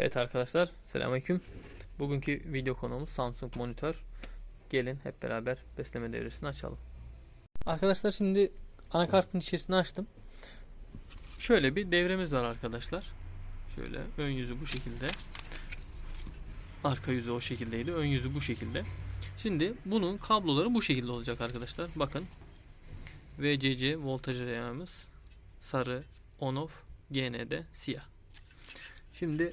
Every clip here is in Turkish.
Evet arkadaşlar selamünaleyküm. Bugünkü video konuğumuz Samsung monitör. Gelin hep beraber besleme devresini açalım. Arkadaşlar şimdi anakartın içerisini açtım. Şöyle bir devremiz var arkadaşlar. Şöyle ön yüzü bu şekilde. Arka yüzü o şekildeydi. Ön yüzü bu şekilde. Şimdi bunun kabloları bu şekilde olacak arkadaşlar. Bakın. VCC voltaj ayağımız sarı on off GN'de siyah. Şimdi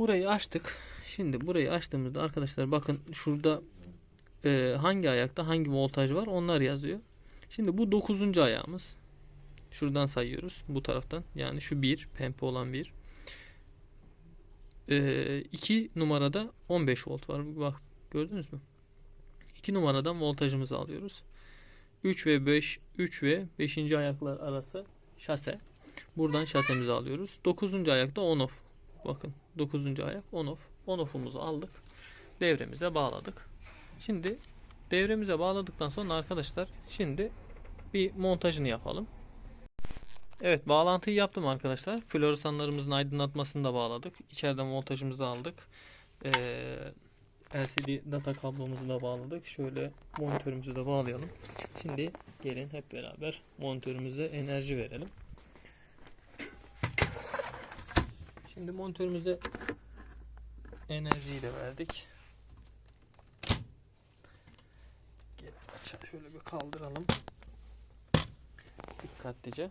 burayı açtık. Şimdi burayı açtığımızda arkadaşlar bakın şurada e, hangi ayakta hangi voltaj var onlar yazıyor. Şimdi bu 9. ayağımız. Şuradan sayıyoruz bu taraftan. Yani şu 1 pembe olan 1. 2 numarada 15 volt var. Bak gördünüz mü? 2 numaradan voltajımızı alıyoruz. 3 ve 5 3 ve 5. ayaklar arası şase. Buradan şasemizi alıyoruz. 9. ayakta on off. Bakın 9. ayak on off. On off'umuzu aldık. Devremize bağladık. Şimdi devremize bağladıktan sonra arkadaşlar şimdi bir montajını yapalım. Evet bağlantıyı yaptım arkadaşlar. Floresanlarımızın aydınlatmasını da bağladık. İçeriden voltajımızı aldık. Ee, LCD data kablomuzu da bağladık. Şöyle monitörümüzü de bağlayalım. Şimdi gelin hep beraber monitörümüze enerji verelim. Şimdi monitörümüze enerjiyi de verdik. Gelin şöyle bir kaldıralım. Dikkatlice.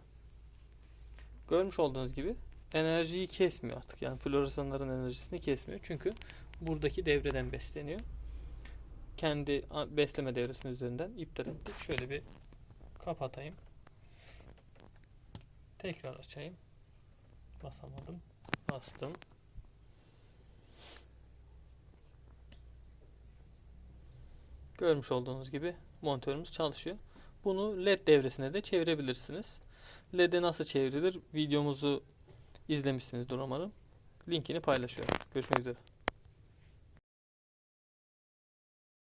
Görmüş olduğunuz gibi enerjiyi kesmiyor artık. Yani floresanların enerjisini kesmiyor. Çünkü buradaki devreden besleniyor. Kendi besleme devresinin üzerinden iptal ettik. Şöyle bir kapatayım. Tekrar açayım. Basamadım. Bastım. Görmüş olduğunuz gibi monitörümüz çalışıyor. Bunu LED devresine de çevirebilirsiniz. LED'e nasıl çevrilir videomuzu izlemişsinizdir umarım. Linkini paylaşıyorum. Görüşmek üzere.